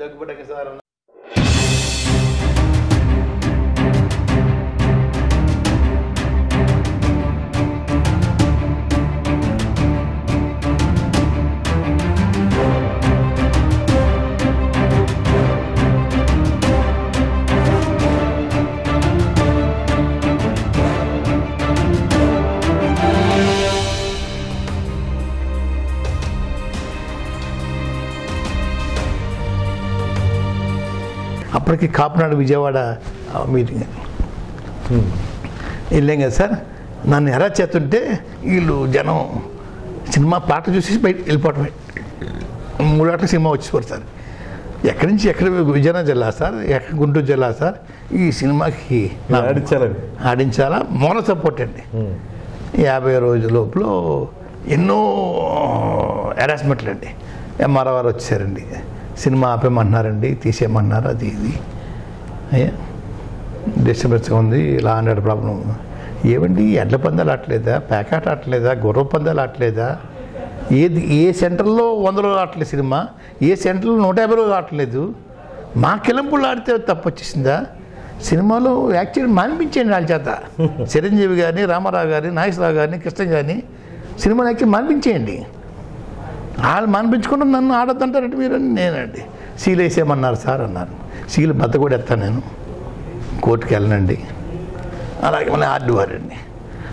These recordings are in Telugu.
దగ్గుబట్టక సార్ అప్పటికి కాపునాడు విజయవాడ మీటింగ్. వెళ్ళాం కదా సార్. నన్ను ఎరా చేస్తుంటే వీళ్ళు జనం సినిమా పాట చూసి బయట వెళ్ళిపోవటమే. మూడు గంటలకు సినిమా వచ్చేవారు సార్. ఎక్కడి నుంచి ఎక్కడ విజయనగరం జిల్లా సార్? ఎక్కడ గుంటూరు జిల్లా సార్? ఈ సినిమాకి ఆడించాలా? మౌన సపోర్ట్ అండి. యాభై రోజుల లోపల ఎన్నో హెరాస్మెంట్లు అండి ఎంఆర్ఓ వారు వచ్చారండి. సినిమా ఆపేయమంటున్నారండి తీసేయమన్నారు అది ఇది. అయ్యా డిస్టర్బెన్స్గా ఉంది లా హండ్రెడ్ ప్రాబ్లం ఏమండి ఎడ్ల పందాలు ఆటలేదా ప్యాకాట్ ఆటలేదా గుర్ర పందాలు ఆటలేదా ఏది ఏ సెంటర్లో వంద రోజులు ఆటలేదు సినిమా? ఏ సెంటర్లో నూట యాభై రోజులు ఆటలేదు మా కిలంపుళ్ళు ఆడితే తప్పు వచ్చేసిందా సినిమాలో యాక్చువల్ మానిపించండి వాళ్ళ చేత. చిరంజీవి గారిని రామారావు గారిని నాగేశ్వరరావు గారిని కృష్ణ గారిని సినిమాలు యాక్చువల్ మానిపించేయండి. వాళ్ళు మనిపించుకుంటే నన్ను ఆడొద్దంటారంటే మీరు నేనండి. సీలు వేసేయమన్నారు సార్ అన్నారు. సీలు బద్ద కూడా ఎత్తాను నేను. కోర్టుకి వెళ్ళనండి. అలాగే మళ్ళీ ఆర్డీవారు అండి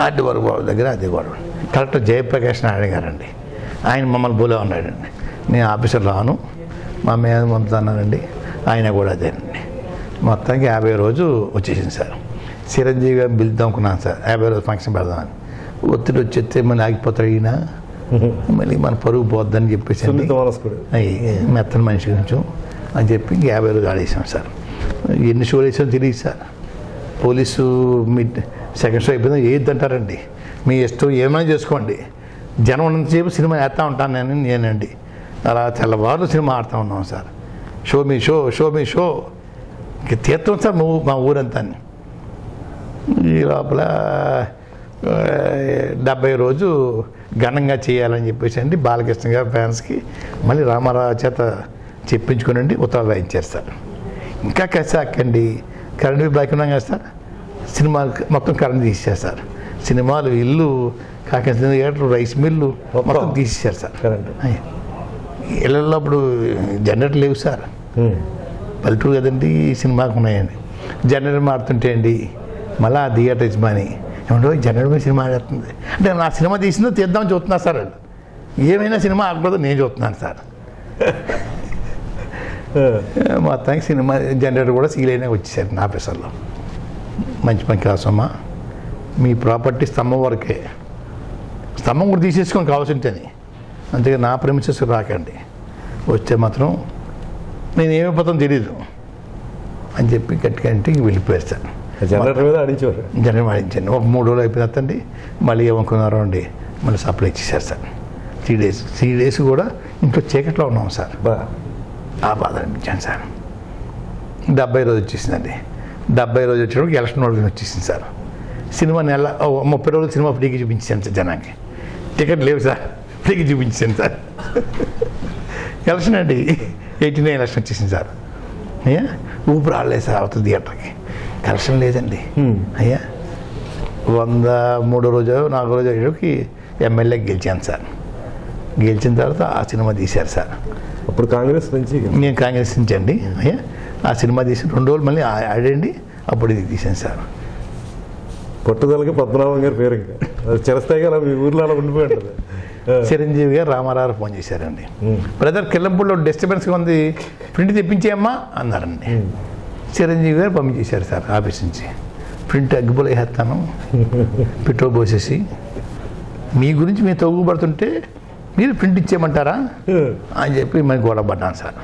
ఆర్డీవారు బాబు దగ్గర అదే గొడవ. కలెక్టర్ జయప్రకాష్ నాయుడు గారండి. ఆయన మమ్మల్ని బోలే ఉన్నాడండి. నేను ఆఫీసర్ రాను మా మీద పంపుతున్నానండి ఆయన కూడా అదేనండి. మొత్తానికి యాభై రోజు వచ్చేసింది సార్. చిరంజీవి గారు పిలుద్దాం అనుకున్నాను సార్. యాభై రోజు ఫంక్షన్ పెడదామని. ఒత్తిడి వచ్చేస్తే మళ్ళీ ఆగిపోతాడు ఈయన. మళ్ళీ మన పరుగు పోద్దని చెప్పేసి మెత్తని మనిషి కొంచెం అని చెప్పి యాభై రోజులు ఆడేసాం సార్. ఎన్ని షోలు వేసామో తెలియదు సార్. పోలీసు మీ సెకండ్ షో అయిపోయిందో ఏది అంటారండి మీ ఇష్టం ఏమైనా చేసుకోండి. జనం ఉన్నంతసేపు సినిమా వేస్తూ ఉంటాను నేను నేనండి. అలా తెల్లవారు సినిమా ఆడుతూ ఉన్నాం సార్. షో మీ షో షో మీ షో. ఇంక తీర్థం సార్ మా ఊరంతా ఈ లోపల డెబ్బై రోజు ఘనంగా చేయాలని చెప్పేసి అండి బాలకృష్ణ గారి ఫ్యాన్స్కి మళ్ళీ రామారావు చేత చెప్పించుకునండి ఉత్తరాలు రాయించారు సార్ ఇంకా కసాకండి కరెంట్ బిల్ బాకీ ఉన్నాం కదా సార్ సినిమా మొత్తం కరెంట్ తీసేశారు సార్ సినిమాలు ఇల్లు కాకినాడ థియేటర్ రైస్ మిల్లు మొత్తం తీసేశారు సార్. కరెంట్. ఇళ్ళల్లో అప్పుడు జనరేటర్ లేవు సార్. పల్లెటూరు కదండి సినిమాకు ఉన్నాయండి. జనరేటర్ మారుతుంటే అండి మళ్ళా ఆ థియేటర్ యజమాని ఏమంటో మీద సినిమా ఆడుతుంది అంటే నా సినిమా తీసిందో తీద్దామని చూస్తున్నారు సార్ వాళ్ళు ఏమైనా సినిమా ఆడకూడదు నేను చూస్తున్నాను సార్. మొత్తానికి సినిమా జనరేటర్ కూడా సీల్ అయినా వచ్చేసారు నా ఆఫీసర్లో మంచి పని కాసమ్మా మీ ప్రాపర్టీ స్తంభం వరకే. స్తంభం కూడా తీసేసుకొని కావాల్సింటేని. అంతేగా నా ప్రెమిసెస్ రాకండి. వస్తే మాత్రం నేను ఏమైపోతానో తెలీదు. అని చెప్పి గట్టిగా అంటే వెళ్ళిపోయారు సార్. జనరేటర్ మీద ఆడించేవారు. జనం వాడించాను ఒక మూడు రోజులు అయిపోయిన అండి మళ్ళీ ఏమనుకున్నారో అండి మళ్ళీ సప్లై ఇచ్చేసారు sir. Three days three days కూడా ఇంట్లో చీకట్లో ఉన్నాం సార్. బా. ఆ బాధ అనిపించాను సార్. డెబ్బై రోజు వచ్చేసిందండి. డెబ్బై రోజు వచ్చేటప్పుడు ఎలక్షన్ రోజు వచ్చేసింది సార్. సినిమా నెల ముప్పై రోజులు సినిమా ఫ్రీకి చూపించాను సార్ జనానికి. టికెట్ లేవు సార్. ఫ్రీకి చూపించాను సార్. ఎలక్షన్ అండి. ఎయిటీ నైన్ ఎలక్షన్ వచ్చేసింది సార్. ఊపిరి రాలేదు సార్ అవతల థియేటర్కి. కలెక్షన్ లేదండి. అయ్యా వంద మూడో రోజు నాలుగో రోజు అయ్యేకి ఎమ్మెల్యే గెలిచాను సార్. గెలిచిన తర్వాత ఆ సినిమా తీశారు సార్. అప్పుడు కాంగ్రెస్ నుంచి నేను కాంగ్రెస్ నుంచి అండి. అయ్యా ఆ సినిమా తీసి రెండు రోజులు మళ్ళీ ఆడండి అప్పుడు ఇది తీసాను సార్. పట్టుదలకి పద్మనాభం గారి పేరు ఇంకా. చిరస్థాయిగా మీ ఊర్లో అలా ఉండిపోయి ఉంటుంది. ఆ. చిరంజీవి గారు రామారావు ఫోన్ చేశారండి. బ్రదర్ కిల్లంపూడిలో డిస్టర్బెన్స్గా ఉంది ప్రింట్ తెప్పించేయమ్మా అన్నారండి. చిరంజీవి గారు పంపించేశారు సార్ ఆఫీస్ నుంచి. ప్రింట్ అగ్గిపోలు వేసేస్తాను పెట్రోల్ పోసేసి. మీ గురించి మీరు తగ్గుపడుతుంటే మీరు ప్రింట్ ఇచ్చేయమంటారా? అని చెప్పి మరి గొడవ పడ్డాను సార్.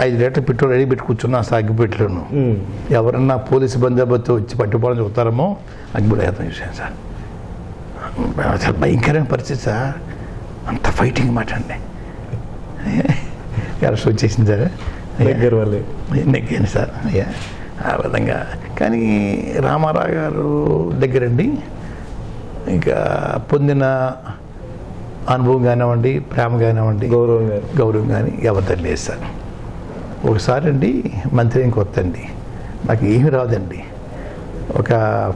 ఐదు లీటర్ పెట్రోల్ రెడీ పెట్టి కూర్చున్నాను సార్ అగ్గిపెట్టలను. ఉమ్. ఎవరన్నా పోలీసు బందోబస్తు వచ్చి పట్టుకోవడం చూస్తారేమో అగ్గిపెట్టి వేస్తాం చూశాను సార్. అసలు భయంకరమైన పరిస్థితి సార్. అంత ఫైటింగ్ మాట అండి. ఎలక్షన్ వచ్చేసింది సార్? దగ్గర వాళ్ళే. నెగ్గాను సార్ అయ్యా. ఆ విధంగా. కానీ రామారావు గారు దగ్గరండి. ఇంకా పొందిన అనుభవం కానివ్వండి ప్రేమ కానివ్వండి గౌరవం గారు. గౌరవం కానీ ఎవరితో లేదు సార్. ఒకసారి అండి మంత్రి ఇంకొత్త అండి. నాకు ఏమీ రాదండి. ఒక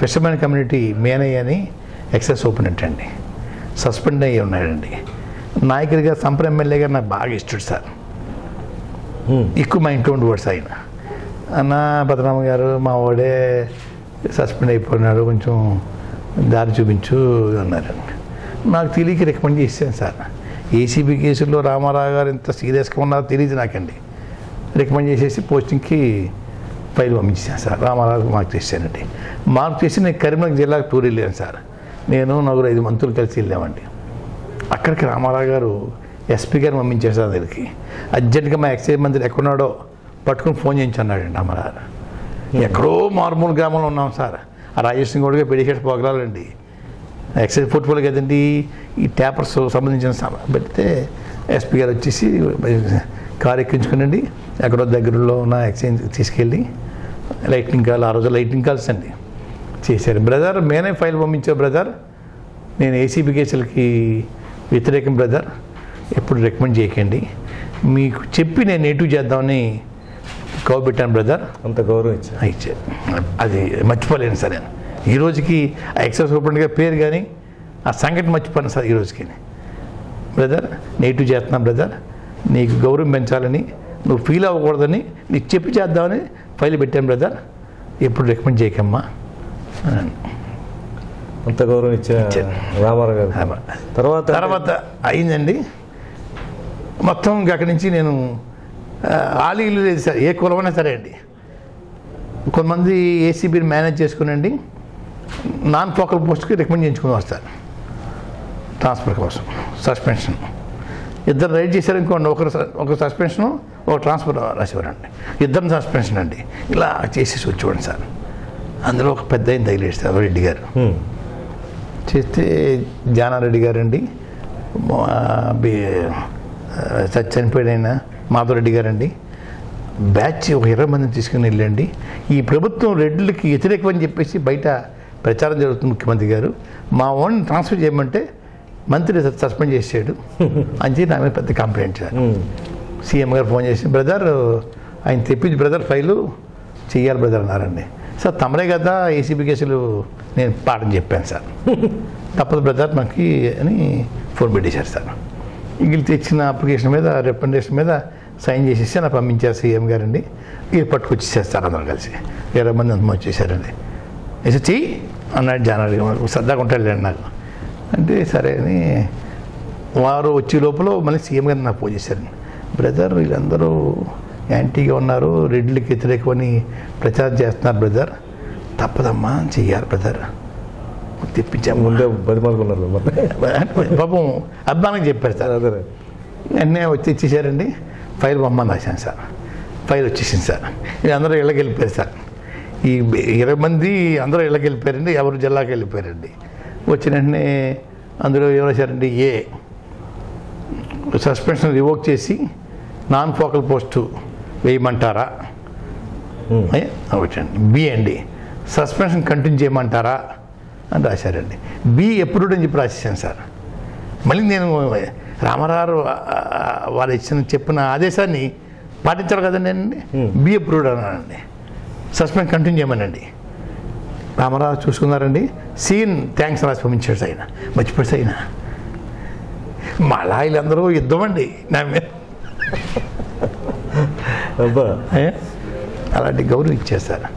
ఫిషర్మెన్ కమ్యూనిటీ మేనయ్య అని ఎక్సెస్ ఓపెనెంట్ అండి సస్పెండ్ అయ్యి ఉన్నాడండి. నాయకుడిగా సంప్ర ఎమ్మెల్యే గారు నాకు బాగా ఇష్టడు సార్. ఎక్కువ మా ఇంట్లో ఉండేవాడు ఆయన అన్న భద్రరామ గారు మా వాడే సస్పెండ్ అయిపోయినాడు కొంచెం దారి చూపించు అన్నారు. నాకు తెలియక రికమెండ్ చేశాను సార్. ఏసీబీ కేసుల్లో రామారావు గారు ఎంత సీరియస్గా ఉన్నారో తెలియదు నాకండి. రికమెండ్ చేసేసి పోస్టింగ్కి ఫైల్ పంపించాను సార్. రామారావు మార్క్ చేశానండి మార్క్ చేసి నేను కరీంనగర్ జిల్లాకు టూర్ వెళ్ళాను సార్. నేను నలుగురు ఐదు మంత్రులు కలిసి వెళ్ళామండి. అక్కడికి రామారావు గారు ఎస్పీ గారు పంపించారు సార్ దగ్గరికి. అర్జెంటుగా మా ఎక్సైజ్ మంత్రి ఎక్కడున్నాడో పట్టుకుని ఫోన్ చేయించి అన్నాడండి రామారావు ఎక్కడో మారుమూల గ్రామంలో ఉన్నాం సార్. ఆ రాజేష్ సింగ్ కూడా పెడికేట్ పోగలాలండి ఎక్సైజ్ ఫుట్బాల్ కదండి ఈ ట్యాపర్స్ సంబంధించిన పెడితే ఎస్పీ గారు వచ్చేసి కారు ఎక్కించుకునండి. ఎక్కడో దగ్గరలో ఉన్న ఎక్స్చేంజ్ తీసుకెళ్ళి లైటింగ్ కాల్ ఆ రోజు లైటింగ్ కాల్స్ అండి చేశారు. బ్రదర్ మేనే ఫైల్ పంపించావు బ్రదర్. నేను ఏసీబీ కేసులకి వ్యతిరేకం బ్రదర్. ఎప్పుడు రికమెండ్ చేయకండి. మీకు చెప్పి నేను నెగిటివ్ చేద్దామని కవబెట్టాను బ్రదర్ అంత గౌరవం ఇచ్చారు. ఇచ్చారు. అది మర్చిపోలేను సార్ నేను ఈ రోజుకి ఆ ఎక్సైజ్ సూపరింటెండెంట్గా పేరు కానీ ఆ సంఘటన మర్చిపోను సార్ ఈ రోజుకి. బ్రదర్ నెగిటివ్ చేస్తున్నా బ్రదర్ నీకు గౌరవం పెంచాలని నువ్వు ఫీల్ అవ్వకూడదని నీకు చెప్పి చేద్దామని ఫైల్ పెట్టాను బ్రదర్ ఎప్పుడు రికమెండ్ చేయకమ్మా. అంత గౌరవం ఇచ్చా ఇచ్చారు. రామారావు గారు. తర్వాత తర్వాత అయిందండి. మొత్తం ఇంక అక్కడి నుంచి నేను ఆలీలు లేదు సార్. ఏ కులమైనా సరే అండి. కొంతమంది ఏసీబీని మేనేజ్ చేసుకునండి. నాన్ ఫోకల్ పోస్ట్కి రికమెండ్ చేయించుకుని వస్తారు. ట్రాన్స్ఫర్ కోసం సస్పెన్షన్. ఇద్దరు రైడ్ చేశారు ఇంకోండి ఒకరు ఒక సస్పెన్షన్ ఒక ట్రాన్స్ఫర్ రాసేవారండి. ఇద్దరు సస్పెన్షన్ అండి. ఇలా చేసేసి వచ్చేవాడిని సార్. అందులో ఒక పెద్ద ఆయన సార్ రెడ్డి గారు. చేస్తే జానారెడ్డి గారండి. చనిపోయిన మాధవరెడ్డి గారండి. బ్యాచ్ ఒక ఇరవై మందిని తీసుకుని వెళ్ళండి. ఈ ప్రభుత్వం రెడ్లకి వ్యతిరేకమని చెప్పేసి బయట ప్రచారం జరుగుతుంది ముఖ్యమంత్రి గారు. మా ఓన్ ట్రాన్స్ఫర్ చేయమంటే మంత్రి సస్పెండ్ చేసాడు అని చెప్పి నా మీద పెద్ద కంప్లైంట్. సీఎం గారు ఫోన్ చేసి బ్రదర్ ఆయన తెప్పించి బ్రదర్ ఫైలు చెయ్యాలి బ్రదర్ అన్నారండి. సార్ తమరే కదా ఏసీబీ కేసులు నేను పాఠం చెప్పాను సార్. తప్పదు బ్రదర్ మనకి అని ఫోన్ పెట్టేశారు సార్. వీళ్ళు తెచ్చిన అప్లికేషన్ మీద రికమెండేషన్ మీద సైన్ చేసేసి నాకు పంపించారు సీఎం గారండి. ఇది పట్టుకొచ్చేసారు సార్ అందరం కలిసి. ఇరవై మంది అంత వచ్చేసారండి. వేసి చెయ్యి అన్నాడు జానారెడ్డి గారు సరదాగా ఉంటాడు నాకు. అంటే సరే అని వారు వచ్చే లోపల మళ్ళీ సీఎం గారిని నాకు ఫోన్ బ్రదర్ వీళ్ళందరూ యాంటీగా ఉన్నారు రెడ్లకి వ్యతిరేకమని ప్రచారం చేస్తున్నారు బ్రదర్. తప్పదమ్మా చెయ్యాలి బ్రదర్. తెప్పించాము ముందే బతిమాలుకున్నారు పాపం అభిమానికి చెప్పారు సార్. అదే. వెంటనే వచ్చి ఇచ్చేసారండి ఫైల్ బొమ్మని రాశాను సార్. ఫైల్ వచ్చేసింది సార్. ఇది అందరూ ఇళ్ళకి వెళ్ళిపోయారు సార్. ఈ ఇరవై మంది అందరూ ఇళ్ళకి వెళ్ళిపోయారండి ఎవరు జిల్లాకి వెళ్ళిపోయారండి. వచ్చిన వెంటనే అందులో ఏం రాశారండి? ఏ. సస్పెన్షన్ రివోక్ చేసి నాన్ ఫోకల్ పోస్టు వేయమంటారా? ఒకటండి బి అండి. సస్పెన్షన్ కంటిన్యూ చేయమంటారా? అని రాశారండి. బి ఎప్పుడు అని చెప్పి రాసేసాను సార్. మళ్ళీ నేను రామారావు వారు ఇచ్చిన చెప్పిన ఆదేశాన్ని పాటించాలి కదండి అండి. బి అప్రూవ్డ్ అన్నానండి. సస్పెండ్ కంటిన్యూ చేయమనండి. రామారావు చూసుకున్నారండి. సీన్ థ్యాంక్స్ రాసి పంపించాడు ఆయన. మర్చిపోయాడు ఆయన. మళ్ళా వీళ్ళందరూ యుద్ధం అండి. నా మీద? అలాంటి గౌరవం ఇచ్చేస్తారు